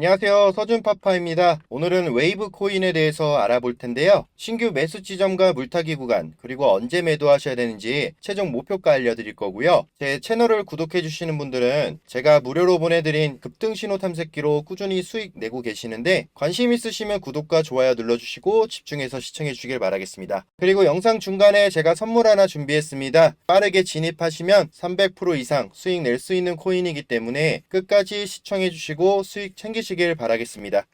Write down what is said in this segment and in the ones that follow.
안녕하세요. 서준파파입니다. 오늘은 웨이브 코인에 대해서 알아볼 텐데요. 신규 매수 지점과 물타기 구간, 그리고 언제 매도하셔야 되는지 최종 목표가 알려드릴 거고요. 제 채널을 구독해주시는 분들은 제가 무료로 보내드린 급등 신호 탐색기로 꾸준히 수익 내고 계시는데 관심 있으시면 구독과 좋아요 눌러주시고 집중해서 시청해주시길 바라겠습니다. 그리고 영상 중간에 제가 선물 하나 준비했습니다. 빠르게 진입하시면 300% 이상 수익 낼 수 있는 코인이기 때문에 끝까지 시청해주시고 수익 챙기시 길 바라겠습니다.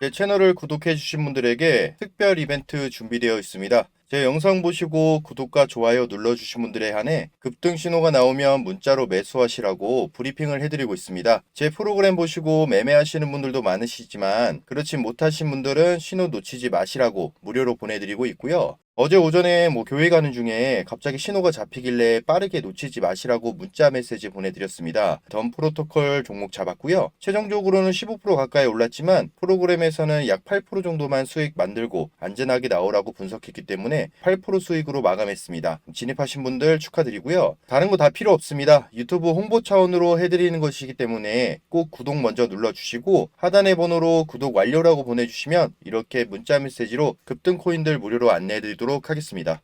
제 채널을 구독해주신 분들에게 특별 이벤트 준비되어 있습니다. 제 영상 보시고 구독과 좋아요 눌러주신 분들에 한해 급등 신호가 나오면 문자로 매수하시라고 브리핑을 해드리고 있습니다. 제 프로그램 보시고 매매하시는 분들도 많으시지만 그렇지 못하신 분들은 신호 놓치지 마시라고 무료로 보내드리고 있고요. 어제 오전에 뭐 교회 가는 중에 갑자기 신호가 잡히길래 빠르게 놓치지 마시라고 문자 메시지 보내드렸습니다. 전 프로토콜 종목 잡았고요. 최종적으로는 15% 가까이 올랐지만 프로그램에서는 약 8% 정도만 수익 만들고 안전하게 나오라고 분석했기 때문에 8% 수익으로 마감했습니다. 진입하신 분들 축하드리고요. 다른 거 다 필요 없습니다. 유튜브 홍보 차원으로 해드리는 것이기 때문에 꼭 구독 먼저 눌러주시고 하단의 번호로 구독 완료라고 보내주시면 이렇게 문자 메시지로 급등 코인들 무료로 안내해드리도록 하겠습니다.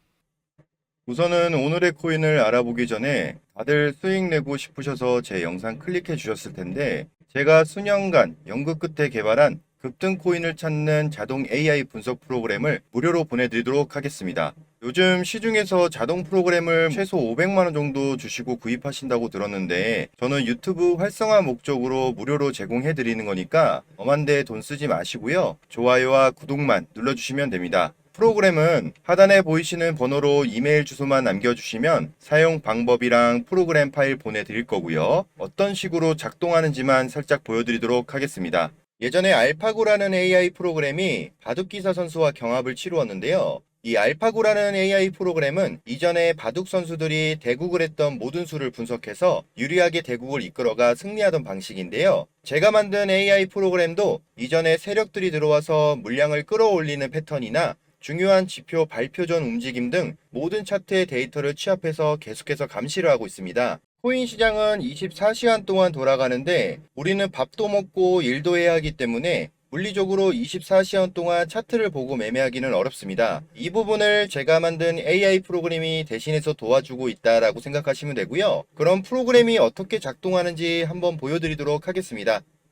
우선은 오늘의 코인을 알아보기 전에 다들 수익 내고 싶으셔서 제 영상 클릭해 주셨을 텐데 제가 수년간 연구 끝에 개발한 급등 코인을 찾는 자동 AI 분석 프로그램을 무료로 보내드리도록 하겠습니다. 요즘 시중에서 자동 프로그램을 최소 500만 원 정도 주시고 구입하신다고 들었는데 저는 유튜브 활성화 목적으로 무료로 제공해 드리는 거니까 엄한데 돈 쓰지 마시고요. 좋아요와 구독만 눌러주시면 됩니다. 프로그램은 하단에 보이시는 번호로 이메일 주소만 남겨주시면 사용 방법이랑 프로그램 파일 보내드릴 거고요. 어떤 식으로 작동하는지만 살짝 보여드리도록 하겠습니다. 예전에 알파고라는 AI 프로그램이 바둑기사 선수와 경합을 치루었는데요. 이 알파고라는 AI 프로그램은 이전에 바둑 선수들이 대국을 했던 모든 수를 분석해서 유리하게 대국을 이끌어가 승리하던 방식인데요. 제가 만든 AI 프로그램도 이전에 세력들이 들어와서 물량을 끌어올리는 패턴이나 중요한 지표 발표 전 움직임 등 모든 차트의 데이터를 취합해서 계속해서 감시를 하고 있습니다. 코인 시장은 24시간 동안 돌아가는데 우리는 밥도 먹고 일도 해야 하기 때문에 물리적으로 24시간 동안 차트를 보고 매매하기는 어렵습니다. 이 부분을 제가 만든 AI 프로그램이 대신해서 도와주고 있다라고 생각하시면 되고요. 그럼 프로그램이 어떻게 작동하는지 한번 보여드리도록 하겠습니다.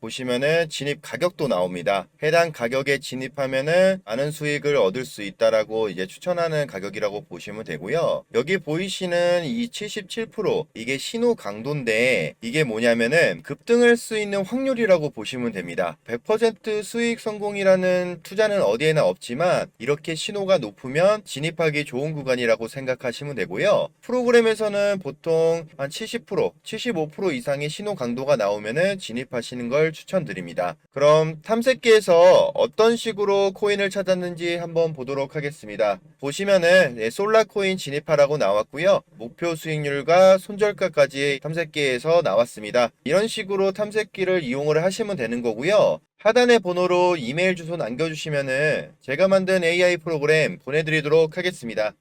보시면은 진입 가격도 나옵니다. 해당 가격에 진입하면은 많은 수익을 얻을 수 있다라고 이제 추천하는 가격이라고 보시면 되고요. 여기 보이시는 이 77% 이게 신호 강도인데 이게 뭐냐면은 급등할 수 있는 확률이라고 보시면 됩니다. 100% 수익 성공이라는 투자는 어디에나 없지만 이렇게 신호가 높으면 진입하기 좋은 구간이라고 생각하시면 되고요. 프로그램에서는 보통 한 70%, 75% 이상의 신호 강도가 나오면은 진입하시는 걸 추천드립니다. 그럼 탐색기에서 어떤 식으로 코인을 찾았는지 한번 보도록 하겠습니다. 보시면은 네, 솔라 코인 진입하라고 나왔고요. 목표 수익률과 손절가까지 탐색기에서 나왔습니다. 이런 식으로 탐색기를 이용을 하시면 되는 거고요. 하단의 번호로 이메일 주소 남겨주시면은 제가 만든 AI 프로그램 보내드리도록 하겠습니다.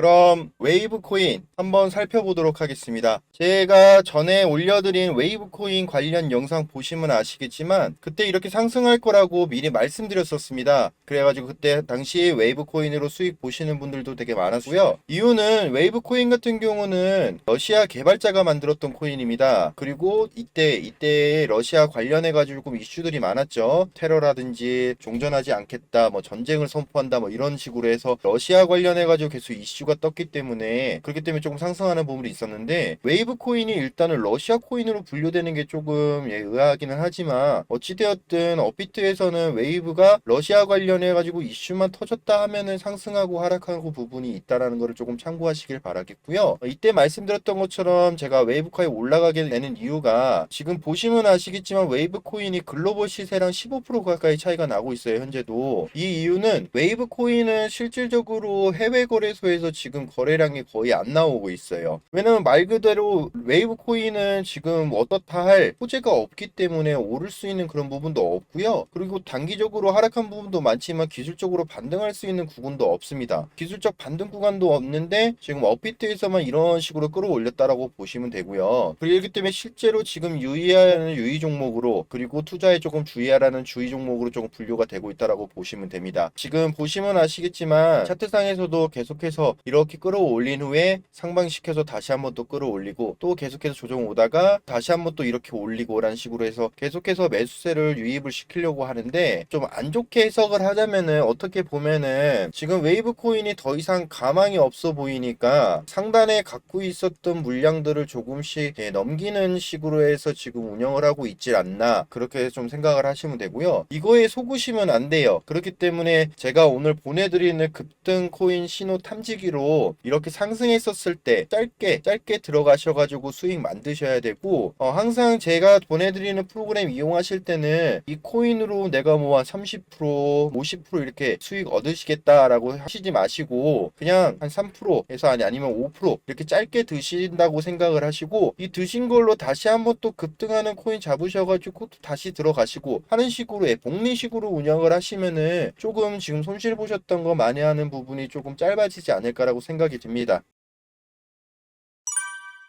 그럼 웨이브 코인 한번 살펴보도록 하겠습니다. 제가 전에 올려드린 웨이브 코인 관련 영상 보시면 아시겠지만 그때 이렇게 상승할 거라고 미리 말씀드렸었습니다. 그래가지고 그때 당시 웨이브 코인으로 수익 보시는 분들도 되게 많았고요. 이유는 웨이브 코인 같은 경우는 러시아 개발자가 만들었던 코인입니다. 그리고 이때 이때 러시아 관련해가지고 좀 이슈들이 많았죠. 테러라든지 종전하지 않겠다, 뭐 전쟁을 선포한다, 뭐 이런 식으로 해서 러시아 관련해가지고 계속 이슈가 이슈가 떴기 때문에 그렇기 때문에 조금 상승하는 부분이 있었는데 웨이브 코인이 일단은 러시아 코인으로 분류되는 게 조금 예, 의아하기는 하지만 어찌되었든 업비트에서는 웨이브가 러시아 관련해 가지고 이슈만 터졌다 하면은 상승하고 하락하고 부분이 있다라는 것을 조금 참고하시길 바라겠고요. 어, 이때 말씀드렸던 것처럼 제가 웨이브 코인 올라가게 되는 이유가 지금 보시면 아시겠지만 웨이브 코인이 글로벌 시세랑 15% 가까이 차이가 나고 있어요. 현재도 이 이유는 웨이브 코인은 실질적으로 해외 거래소에서 지금 거래량이 거의 안 나오고 있어요. 왜냐면 말 그대로 웨이브 코인은 지금 어떻다 할 호재가 없기 때문에 오를 수 있는 그런 부분도 없고요. 그리고 단기적으로 하락한 부분도 많지만 기술적으로 반등할 수 있는 구간도 없습니다. 기술적 반등 구간도 없는데 지금 업비트에서만 이런 식으로 끌어올렸다라고 보시면 되고요. 그렇기 때문에 실제로 지금 유의하는 유의 종목으로 그리고 투자에 조금 주의하라는 주의 종목으로 조금 분류가 되고 있다라고 보시면 됩니다. 지금 보시면 아시겠지만 차트상에서도 계속해서 이렇게 끌어올린 후에 상방시켜서 다시 한번 또 끌어올리고 또 계속해서 조정 오다가 다시 한번 또 이렇게 올리고라는 식으로 해서 계속해서 매수세를 유입을 시키려고 하는데 좀 안 좋게 해석을 하자면은 어떻게 보면은 지금 웨이브 코인이 더 이상 가망이 없어 보이니까 상단에 갖고 있었던 물량들을 조금씩 예, 넘기는 식으로 해서 지금 운영을 하고 있질 않나 그렇게 좀 생각을 하시면 되고요. 이거에 속으시면 안 돼요. 그렇기 때문에 제가 오늘 보내드리는 급등 코인 신호 탐지기 로 이렇게 상승했었을 때 짧게 짧게 들어가셔가지고 수익 만드셔야 되고 어, 항상 제가 보내드리는 프로그램 이용하실 때는 이 코인으로 내가 뭐 한 30% 50% 이렇게 수익 얻으시겠다라고 하시지 마시고 그냥 한 3%에서 아니 아니면 5% 이렇게 짧게 드신다고 생각을 하시고 이 드신 걸로 다시 한번 또 급등하는 코인 잡으셔가지고 또 다시 들어가시고 하는 식으로 예, 복리식으로 운영을 하시면은 조금 지금 손실 보셨던 거 많이 하는 부분이 조금 짧아지지 않을까 라고 생각이 듭니다.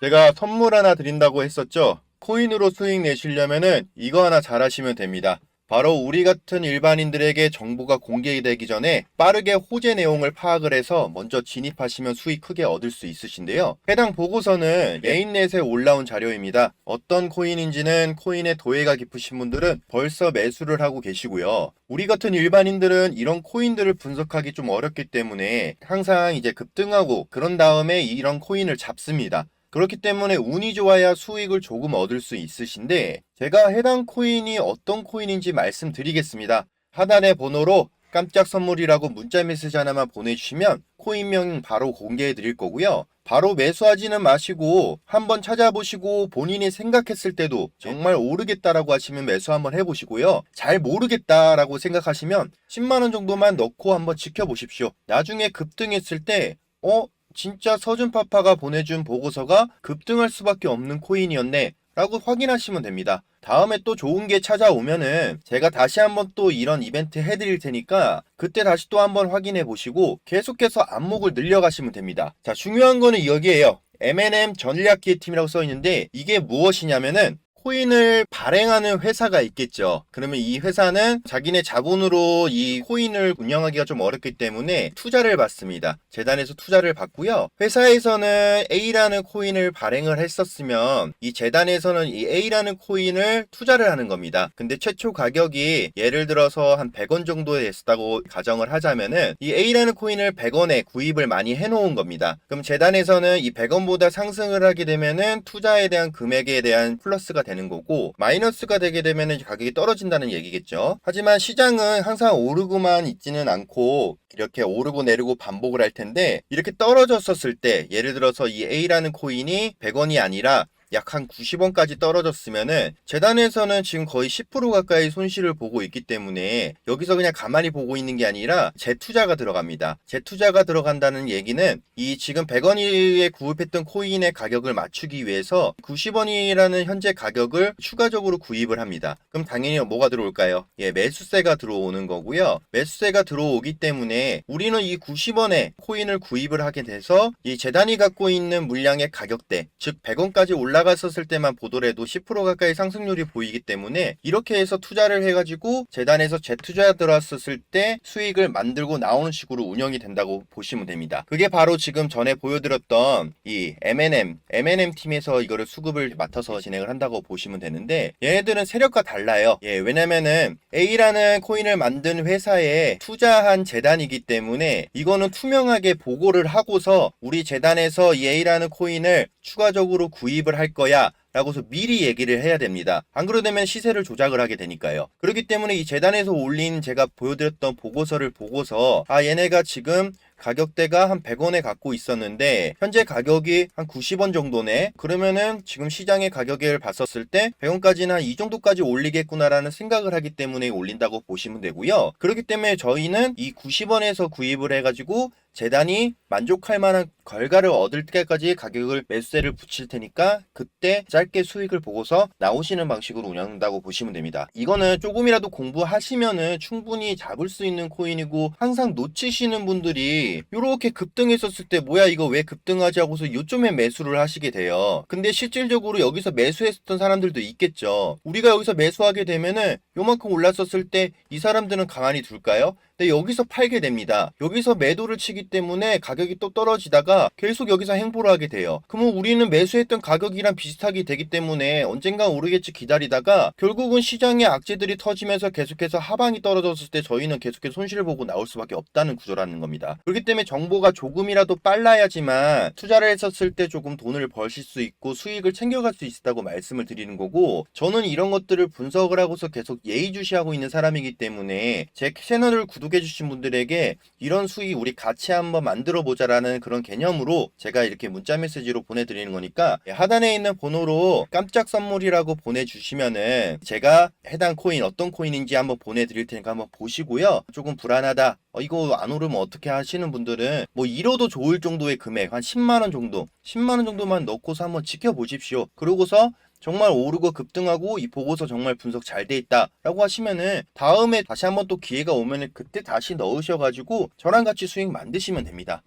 제가 선물 하나 드린다고 했었죠. 코인으로 수익 내시려면은 이거 하나 잘 하시면 됩니다. 바로 우리 같은 일반인들에게 정보가 공개되기 전에 빠르게 호재 내용을 파악을 해서 먼저 진입하시면 수익 크게 얻을 수 있으신데요. 해당 보고서는 메인넷에 올라온 자료입니다. 어떤 코인인지는 코인의 도예가 깊으신 분들은 벌써 매수를 하고 계시고요. 우리 같은 일반인들은 이런 코인들을 분석하기 좀 어렵기 때문에 항상 이제 급등하고 그런 다음에 이런 코인을 잡습니다. 그렇기 때문에 운이 좋아야 수익을 조금 얻을 수 있으신데 제가 해당 코인이 어떤 코인인지 말씀드리겠습니다. 하단의 번호로 깜짝 선물이라고 문자 메시지 하나만 보내주시면 코인명 바로 공개해 드릴 거고요. 바로 매수하지는 마시고 한번 찾아보시고 본인이 생각했을 때도 정말 오르겠다라고 하시면 매수 한번 해보시고요. 잘 모르겠다라고 생각하시면 10만원 정도만 넣고 한번 지켜보십시오. 나중에 급등했을 때, 어? 진짜 서준파파가 보내준 보고서가 급등할 수밖에 없는 코인이었네. 라고 확인하시면 됩니다. 다음에 또 좋은 게 찾아오면은 제가 다시 한번 또 이런 이벤트 해드릴 테니까 그때 다시 또 한번 확인해 보시고 계속해서 안목을 늘려가시면 됩니다. 자, 중요한 거는 여기에요. M&M 전략기획 팀이라고 써 있는데 이게 무엇이냐면은 코인을 발행하는 회사가 있겠죠. 그러면 이 회사는 자기네 자본으로 이 코인을 운영하기가 좀 어렵기 때문에 투자를 받습니다. 재단에서 투자를 받고요. 회사에서는 A라는 코인을 발행을 했었으면 이 재단에서는 이 A라는 코인을 투자를 하는 겁니다. 근데 최초 가격이 예를 들어서 한 100원 정도 됐다고 가정을 하자면은 이 A라는 코인을 100원에 구입을 많이 해놓은 겁니다. 그럼 재단에서는 이 100원보다 상승을 하게 되면은 투자에 대한 금액에 대한 플러스가 되는 거고 마이너스가 되게 되면 가격이 떨어진다는 얘기겠죠. 하지만 시장은 항상 오르고만 있지는 않고 이렇게 오르고 내리고 반복을 할 텐데 이렇게 떨어졌었을 때 예를 들어서 이 A라는 코인이 100원이 아니라 약 한 90원까지 떨어졌으면은 재단에서는 지금 거의 10% 가까이 손실을 보고 있기 때문에 여기서 그냥 가만히 보고 있는 게 아니라 재투자가 들어갑니다. 재투자가 들어간다는 얘기는 이 지금 100원에 구입했던 코인의 가격을 맞추기 위해서 90원이라는 현재 가격을 추가적으로 구입을 합니다. 그럼 당연히 뭐가 들어올까요? 예, 매수세가 들어오는 거고요. 매수세가 들어오기 때문에 우리는 이 90원에 코인을 구입을 하게 돼서 이 재단이 갖고 있는 물량의 가격대, 즉 100원까지 올라 올라갔었을 때만 보더라도 10% 가까이 상승률이 보이기 때문에 이렇게 해서 투자를 해가지고 재단에서 재투자 들어왔었을 때 수익을 만들고 나오는 식으로 운영이 된다고 보시면 됩니다. 그게 바로 지금 전에 보여드렸던 이 M&M, M&M 팀에서 이거를 수급을 맡아서 진행을 한다고 보시면 되는데 얘네들은 세력과 달라요. 예, 왜냐면은 A라는 코인을 만든 회사에 투자한 재단이기 때문에 이거는 투명하게 보고를 하고서 우리 재단에서 이 A라는 코인을 추가적으로 구입을 할 거야. 라고서 미리 얘기를 해야 됩니다. 안 그러면 시세를 조작을 하게 되니까요. 그렇기 때문에 이 재단에서 올린 제가 보여드렸던 보고서를 보고서 아 얘네가 지금 가격대가 한 100원에 갖고 있었는데 현재 가격이 한 90원 정도네. 그러면은 지금 시장의 가격을 봤었을 때 100원까지는 한 이 정도까지 올리겠구나라는 생각을 하기 때문에 올린다고 보시면 되고요. 그렇기 때문에 저희는 이 90원에서 구입을 해가지고 재단이 만족할 만한 결과를 얻을 때까지 가격을 매수세를 붙일 테니까 그때 짧게 수익을 보고서 나오시는 방식으로 운영한다고 보시면 됩니다. 이거는 조금이라도 공부하시면은 충분히 잡을 수 있는 코인이고 항상 놓치시는 분들이 이렇게 급등했었을 때 뭐야 이거 왜 급등하지 하고서 요점에 매수를 하시게 돼요. 근데 실질적으로 여기서 매수했었던 사람들도 있겠죠. 우리가 여기서 매수하게 되면은 요만큼 올랐었을 때 이 사람들은 가만히 둘까요? 근데 여기서 팔게 됩니다. 여기서 매도를 치기 때문에 가격이 또 떨어지다가 계속 여기서 행보를 하게 돼요. 그러면 우리는 매수했던 가격이랑 비슷하게 되기 때문에 언젠가 오르겠지 기다리다가 결국은 시장의 악재들이 터지면서 계속해서 하방이 떨어졌을 때 저희는 계속해서 손실을 보고 나올 수밖에 없다는 구조라는 겁니다. 그렇기 때문에 정보가 조금이라도 빨라야지만 투자를 했었을 때 조금 돈을 벌실 수 있고 수익을 챙겨갈 수 있다고 말씀을 드리는 거고 저는 이런 것들을 분석을 하고서 계속 예의주시하고 있는 사람이기 때문에 제 채널을 구독 해주신 분들에게 이런 수익 우리 같이 한번 만들어 보자라는 그런 개념으로 제가 이렇게 문자 메시지로 보내드리는 거니까 하단에 있는 번호로 깜짝 선물이라고 보내주시면은 제가 해당 코인 어떤 코인인지 한번 보내드릴 테니까 한번 보시고요. 조금 불안하다. 어, 이거 안 오르면 어떻게 하시는 분들은 뭐 잃어도 좋을 정도의 금액 한 10만 원 정도, 10만 원 정도만 넣고서 한번 지켜보십시오. 그러고서 정말 오르고 급등하고 이 보고서 정말 분석 잘 돼 있다라고 하시면은 다음에 다시 한번 또 기회가 오면은 그때 다시 넣으셔가지고 저랑 같이 수익 만드시면 됩니다.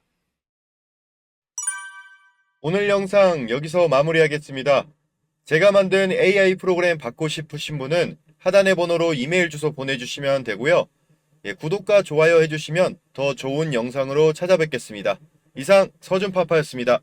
오늘 영상 여기서 마무리하겠습니다. 제가 만든 AI 프로그램 받고 싶으신 분은 하단의 번호로 이메일 주소 보내주시면 되고요. 예, 구독과 좋아요 해주시면 더 좋은 영상으로 찾아뵙겠습니다. 이상 서준파파였습니다.